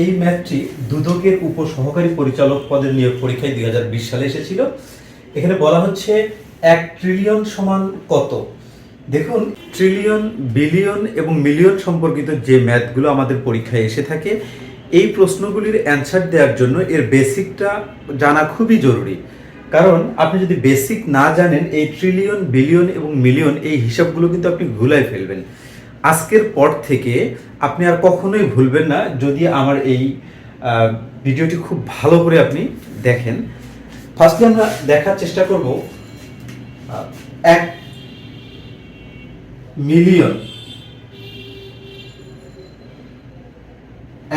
এই ম্যাথটি দুদকের উপসহকারী পরিচালক পদের নিয়োগ পরীক্ষায় দুই হাজার বিশ সালে এসেছিল। এখানে বলা হচ্ছে এক ট্রিলিয়ন সমান কত? দেখুন, ট্রিলিয়ন, বিলিয়ন এবং মিলিয়ন সম্পর্কিত যে ম্যাথগুলো আমাদের পরীক্ষায় এসে থাকে, এই প্রশ্নগুলির অ্যান্সার দেওয়ার জন্য এর বেসিকটা জানা খুবই জরুরি। কারণ আপনি যদি বেসিক না জানেন, এই ট্রিলিয়ন, বিলিয়ন এবং মিলিয়ন এই হিসাবগুলো কিন্তু আপনি ভুলাই ফেলবেন। আজকের পর থেকে আপনি আর কখনোই ভুলবেন না। যদি আমার এই ভিডিওটি খুব ভালো করে আপনি দেখেন। ফার্স্টলি আমরা দেখার চেষ্টা করব এক মিলিয়ন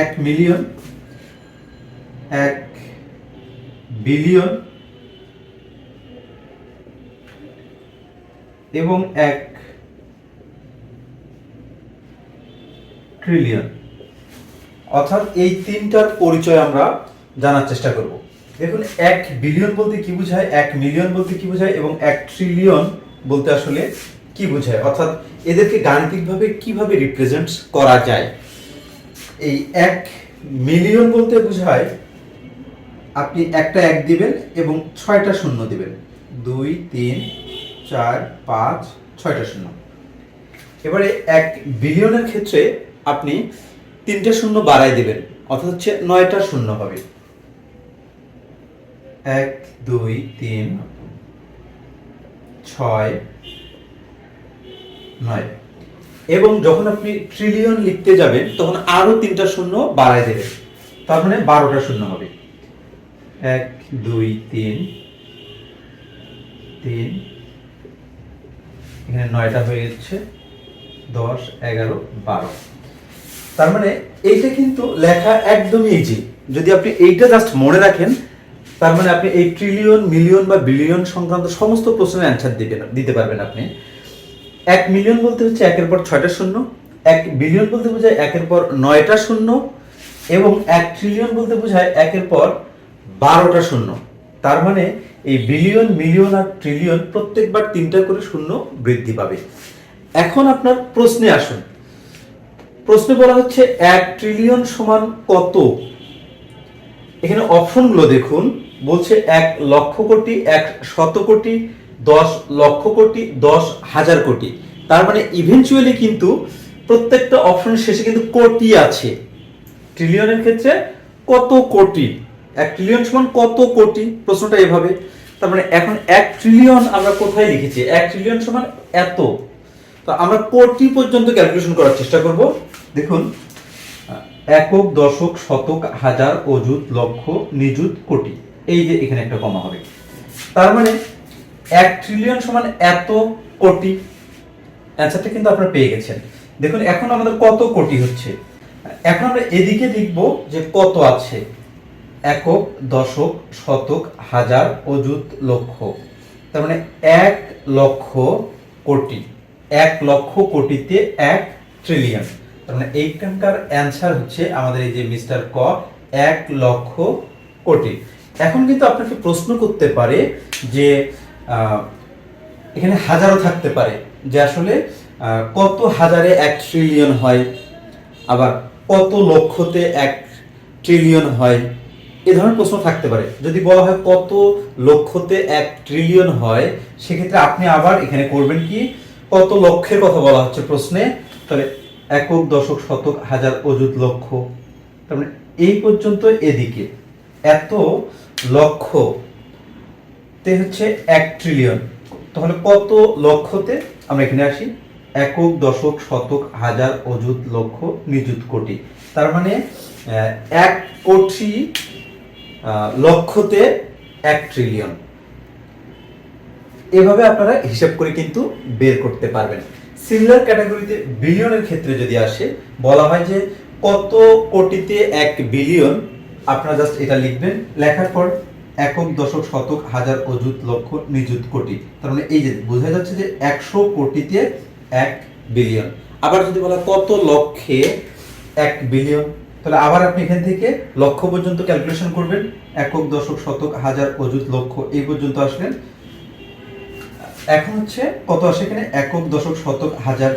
এক মিলিয়ন এক বিলিয়ন এবং এক ট্রিলিয়ন অর্থাৎ এই তিনটার পরিচয় আমরা জানার চেষ্টা করব। দেখুন, এক বিলিয়ন বলতে কি বোঝায়, এক মিলিয়ন বলতে কি বোঝায়, এবং এক ট্রিলিয়ন বলতে আসলে কি বোঝায়? অর্থাৎ এদেরকে গাণিতিকভাবে কীভাবে রিপ্রেজেন্ট করা যায়? এই এক মিলিয়ন বলতে বোঝায়, আপনি একটা এক দিবেন এবং ছয়টা শূন্য দিবেন। দুই, তিন, চার, পাঁচ, ছয়টা শূন্য। এবারে এক বিলিয়নের ক্ষেত্রে আপনি তিনটে শূন্য বাড়াই দিবেন, অর্থাৎ হচ্ছে নয়টা শূন্য হবে এক, দুই, তিন, ছয়, নয়। এবং যখন আপনি ট্রিলিয়ন লিখতে যাবেন, তখন আরও তিনটা শূন্য বাড়াই দেবেন। তার মানে বারোটা শূন্য হবে। এক, দুই, তিন তিন, এখানে নয়টা হয়ে যাচ্ছে, দশ, এগারো, বারো। তার মানে এইটা কিন্তু লেখা একদমই ইজি যদি আপনি এইটা জাস্ট মনে রাখেন, তার মানে আপনি এই ট্রিলিয়ন মিলিয়ন বা বিলিয়ন সংক্রান্ত সমস্ত প্রশ্নের অ্যান্সার দিবেন, দিতে পারবেন আপনি। এক মিলিয়ন বলতে হচ্ছে একের পর ছয়টা শূন্য, এক বিলিয়ন বলতে বোঝায় একের পর নয়টা শূন্য, এবং এক ট্রিলিয়ন বলতে বোঝায় একের পর বারোটা শূন্য। তার মানে এই বিলিয়ন মিলিয়ন আর ট্রিলিয়ন প্রত্যেকবার তিনটা করে শূন্য বৃদ্ধি পাবে। এখন আপনার প্রশ্নে আসুন। প্রশ্নে বলা হচ্ছে, এক ট্রিলিয়ন সমান কত? এখানে অপশনগুলো দেখুন, বলছে এক লক্ষ কোটি, এক শত কোটি, দশ লক্ষ কোটি, দশ হাজার কোটি। তার মানে ইভেনচুয়ালি কিন্তু প্রত্যেকটা অপশনের শেষে কিন্তু কোটি আছে। ট্রিলিয়নের ক্ষেত্রে কত কোটি? এক ট্রিলিয়ন সমান কত কোটি? প্রশ্নটা এভাবে। তার মানে এখন এক ট্রিলিয়ন আমরা কোথায় লিখেছি? এক ট্রিলিয়ন সমান এত। তো আমরা কোটি পর্যন্ত ক্যালকুলেশন করার চেষ্টা করব। দেখুন, একক, দশক, শতক, হাজার, অযুত, লক্ষ, নিযুত, কোটি। এই যে এখানে একটা কমা হবে। তার মানে এক ট্রিলিয়ন সমান এত কোটি। অ্যান্সারটা কিন্তু আপনারা পেয়ে গেছেন। দেখুন, এখন আমাদের কত কোটি হচ্ছে? এখন আমরা এদিকে লিখব যে কত আছে। একক, দশক, শতক, হাজার, অযুত, লক্ষ। তার মানে এক লক্ষ কোটি। এক লক্ষ কোটিতে এক ট্রিলিয়ন তার মানে এইখানকার অ্যান্সার হচ্ছে আমাদের এই যে মিস্টার ক, এক লক্ষ কোটি। এখন কিন্তু আপনাকে প্রশ্ন করতে পারে যে এখানে হাজারও থাকতে পারে যে আসলে কত হাজারে এক ট্রিলিয়ন হয়, আবার কত লক্ষতে এক ট্রিলিয়ন হয়, এ ধরনের প্রশ্ন থাকতে পারে। যদি বলা হয় কত লক্ষতে এক ট্রিলিয়ন হয়, সেক্ষেত্রে আপনি আবার এখানে করবেন কি কত লক্ষের কথা বলা হচ্ছে প্রশ্নে? তাহলে একক, দশক, শতক, হাজার, অযুত, লক্ষ। তার মানে এই পর্যন্ত এদিকে। এত লক্ষ, তে হচ্ছে এক ট্রিলিয়ন তাহলে কত লক্ষতে আমরা এখানে আসি? একক, দশক, শতক, হাজার, অযুত, লক্ষ, নিযুত কোটি। তার মানে এক কোটি লক্ষতে এক ট্রিলিয়ন এভাবে আপনারা হিসাব করে কিন্তু বের করতে পারবেন। সিমিলার ক্যাটাগরিতে বিলিয়নের ক্ষেত্রে যদি আসে, বলা হয় যে কত কোটিতে এক বিলিয়ন আপনারা জাস্ট এটা লিখবেন, লেখার পর একক দশক শতক হাজার অযুত লক্ষ নিযুত কোটি। তার মানে এই যে বোঝা যাচ্ছে যে একশো কোটিতে এক বিলিয়ন আবার যদি বলা কত লক্ষে এক বিলিয়ন তাহলে আবার আপনি এখান থেকে লক্ষ পর্যন্ত ক্যালকুলেশন করবেন। একক দশক শতক হাজার অযুত লক্ষ, এই পর্যন্ত আসলেন এখন হচ্ছে কত আসে এখানে? একক দশক শতক হাজার।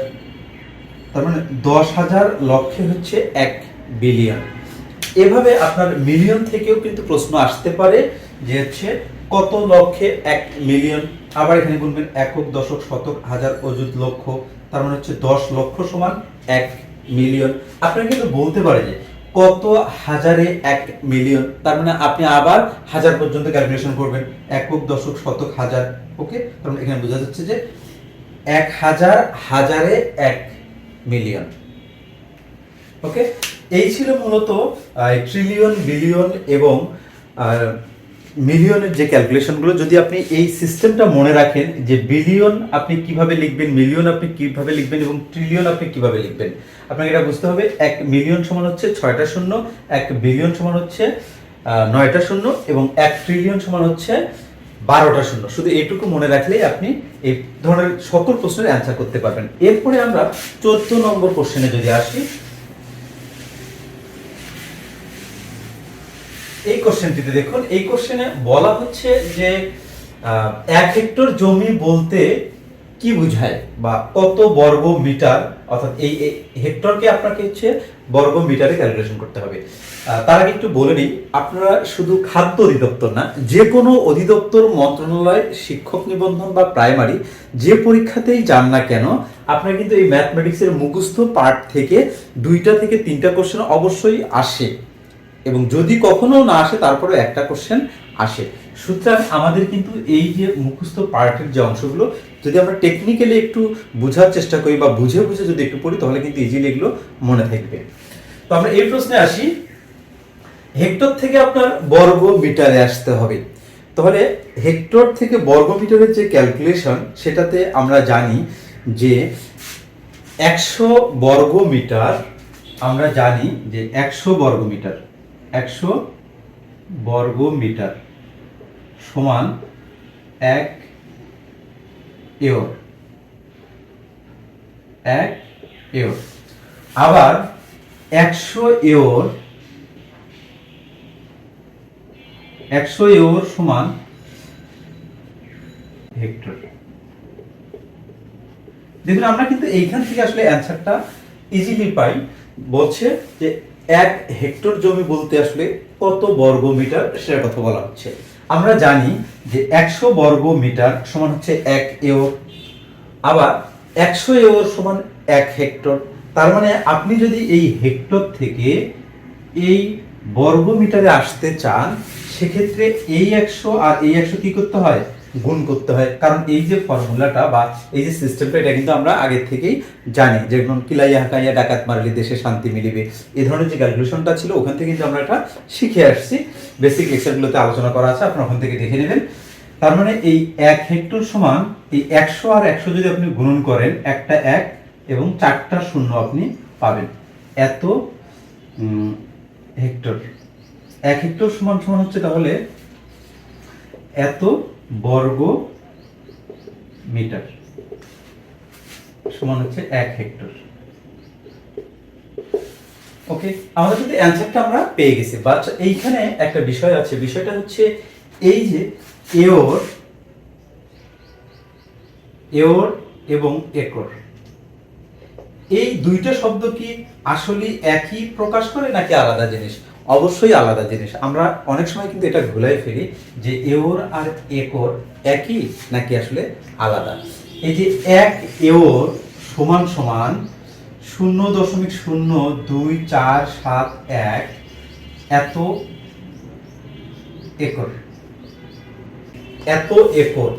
তার মানে দশ হাজার লক্ষে হচ্ছে এক বিলিয়ন। এভাবে আপনার মিলিয়ন থেকেও কিন্তু প্রশ্ন আসতে পারে যে হচ্ছে কত লক্ষে এক মিলিয়ন? আবার এখানে বলবেন একক দশক শতক হাজার অযুত লক্ষ, তার মানে হচ্ছে দশ লক্ষ সমান এক মিলিয়ন। আপনারা কিন্তু বলতে পারে যে কত হাজারে এক মিলিয়ন? তার মানে আপনি আবার হাজার পর্যন্ত ক্যালকুলেশন করবেন। একক দশক শতক হাজার ওকে? মানে এখানে বোঝা যাচ্ছে যে এক হাজার হাজারে এক মিলিয়ন। ওকে? এই ছিল মূলত ট্রিলিয়ন বিলিয়ন এবং মিলিয়নের যে ক্যালকুলেশনগুলো যদি আপনি এই সিস্টেমটা মনে রাখেন যে বিলিয়ন আপনি কীভাবে লিখবেন মিলিয়ন আপনি কীভাবে লিখবেন এবং ট্রিলিয়ন আপনি কীভাবে লিখবেন, আপনাকে এটা বুঝতে হবে, এক মিলিয়ন সমান হচ্ছে ছয়টা শূন্য, এক বিলিয়ন সমান হচ্ছে নয়টা শূন্য এবং এক ট্রিলিয়ন সমান হচ্ছে বারোটা শূন্য। শুধু এটুকু মনে রাখলেই আপনি এই ধরনের সকল প্রশ্নের অ্যান্সার করতে পারবেন। এরপরে আমরা চোদ্দ নম্বর কোশ্চেনে যদি আসি, এই কোশ্চেনটিতে দেখুন, এই কোশ্চেনে বলা হচ্ছে যে এক হেক্টর জমি বলতে কি বোঝায় বা কত বর্গ মিটার অর্থাৎ এই হেক্টরকে আপনাকে হচ্ছে বর্গ মিটারে ক্যালকুলেশন করতে হবে। তার একটু বলে নিই আপনারা শুধু খাদ্য অধিদপ্তর না, যে কোনো অধিদপ্তর, মন্ত্রণালয়, শিক্ষক নিবন্ধন বা প্রাইমারি যে পরীক্ষাতেই যান না কেন, আপনার কিন্তু এই ম্যাথমেটিক্সের মুখস্থ পার্ট থেকে দুইটা থেকে তিনটা কোশ্চেন অবশ্যই আসে। এবং যদি কখনো না আসে তারপরে একটা কোশ্চেন আসে। সুতরাং আমাদের কিন্তু এই যে মুখস্থ পার্টের যে অংশগুলো, যদি আমরা টেকনিক্যালি একটু বোঝার চেষ্টা করি বা বুঝে বুঝে যদি একটু পড়ি, তাহলে কিন্তু ইজিলি এগুলো মনে থাকবে। তো আমরা এই প্রশ্নে আসি, হেক্টর থেকে আপনার বর্গ মিটারে আসতে হবে। তাহলে হেক্টর থেকে বর্গ মিটারের যে ক্যালকুলেশন সেটাতে আমরা জানি যে একশো বর্গ মিটার আমরা জানি যে একশো বর্গ মিটার একশো বর্গ মিটার সমান এক এওর এক এওর আবার একশো এওর একশো এওর সমান হেক্টর দেখুন, আমরা কিন্তু এইখান থেকে আসলে অ্যান্সারটা ইজিলি পাই। বলছে যে এক হেক্টর জমি বলতে আসলে কত বর্গ মিটার সেটার কথা বলা হচ্ছে। আমরা জানি যে একশো বর্গ মিটার সমান হচ্ছে এক এওর আবার একশো এওর সমান এক হেক্টর। তার মানে আপনি যদি এই হেক্টর থেকে এই বর্গ মিটারে আসতে চান, সেক্ষেত্রে এই একশো আর এই একশো কি করতে হয়? গুণ করতে হয়। কারণ এই যে ফর্মুলাটা বা এই যে সিস্টেমটা, এটা কিন্তু আমরা আগের থেকেই জানি যেমন কিলাইয়া হাকাইয়া ডাকাত মারলে দেশে শান্তি মিলিবে। এ ধরনের যে ক্যালকুলেশনটা ছিল, ওখান থেকে কিন্তু আমরা এটা শিখে আসছি। বেসিক লেকচারগুলোতে আলোচনা করা আছে, আপনারা ওখান থেকে দেখে নেবেন। তার মানে এই এক হেক্টর সমান, এই একশো আর একশো যদি আপনি গুণন করেন, একটা এক এবং চারটা শূন্য আপনি পাবেন। এত হেক্টর। এক হেক্টর সমান সমান হচ্ছে তাহলে এত বর্গ মিটার। সমান হচ্ছে এক হেক্টর। ওকে আমাদের কিন্তু অ্যান্সারটা আমরা পেয়ে গেছি। বাট এইখানে একটা বিষয় আছে। বিষয়টা হচ্ছে এই যে এওর এওর এবং একর। এই দুইটা শব্দ কি আসলে একই প্রকাশ করে নাকি আলাদা জিনিস? অবশ্যই আলাদা জিনিস। আমরা অনেক সময় কিন্তু এটা ভুলাই ফেলি যে এওর আর একর একই নাকি আসলে আলাদা? এই যে এক এওর সমান সমান শূন্য দশমিক শূন্য দুই চার সাত এক এত একর। এত একর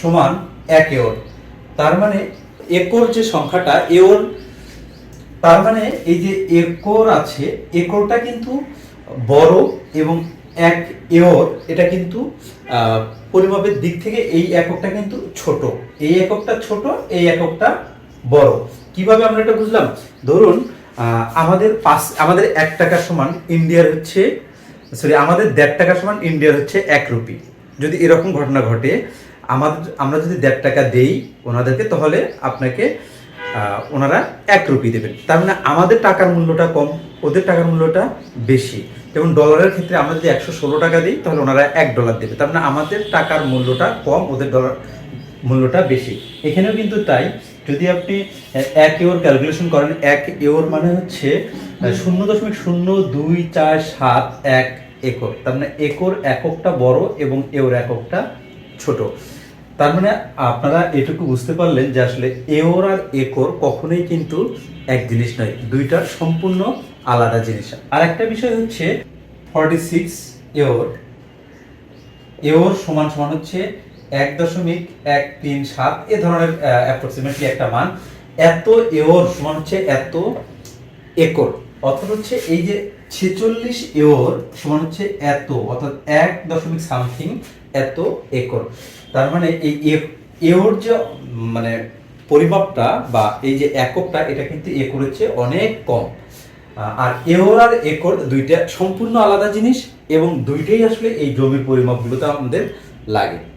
সমান এক এওর। তার মানে একর যে সংখ্যাটা, এওর, তার মানে এই যে একর আছে, একরটা কিন্তু বড় এবং এক এওর, এটা কিন্তু পরিমাপের দিক থেকে এই এককটা কিন্তু ছোট। এই এককটা ছোট, এই এককটা বড়। কীভাবে আমরা এটা বুঝলাম? ধরুন আমাদের পাঁচ, আমাদের এক টাকা সমান ইন্ডিয়ার হচ্ছে সরি আমাদের দেড় টাকা সমান ইন্ডিয়ার হচ্ছে এক রুপি। যদি এরকম ঘটনা ঘটে, আমাদের আমরা যদি দেড় টাকা দেই ওনাদেরকে, তাহলে আপনাকে ওনারা এক রুপি দেবেন। তার মানে আমাদের টাকার মূল্যটা কম, ওদের টাকার মূল্যটা বেশি। যেমন ডলারের ক্ষেত্রে আমরা যদি একশো ষোলো টাকা দিই, তাহলে ওনারা এক ডলার দেবে। তার মানে আমাদের টাকার মূল্যটা কম, ওদের ডলার মূল্যটা বেশি। এখানেও কিন্তু তাই। যদি আপনি এক এওর ক্যালকুলেশন করেন, এক এওর মানে হচ্ছে শূন্য দশমিক শূন্য দুই চার সাত এক একর তার মানে একর এককটা বড় এবং এওর এককটা ছোট। তার মানে আপনারা এটুকু বুঝতে পারলেন যে আসলে এওর আর একর কখনোই কিন্তু এক জিনিস নয় দুইটা সম্পূর্ণ আলাদা জিনিস। আর একটা বিষয় হচ্ছে ফর্টি সিক্স এওর। এওর সমান সমান হচ্ছে এক দশমিক এক তিন সাত, এ ধরনের অ্যাপ্রক্সিমেটলি একটা মান। এত এওর সমান হচ্ছে এত একর। অর্থাৎ হচ্ছে এই যে ছেচল্লিশ এওর সমান হচ্ছে এত, অর্থাৎ এক দশমিক সামথিং এত একর। তার মানে এই এওর যে মানে পরিমাপটা বা এই যে এককটা, এটা কিন্তু একরের চেয়ে অনেক কম। আর এওর আর একর দুইটা সম্পূর্ণ আলাদা জিনিস এবং দুইটাই আসলে এই জমির পরিমাপগুলোতে আমাদের লাগে।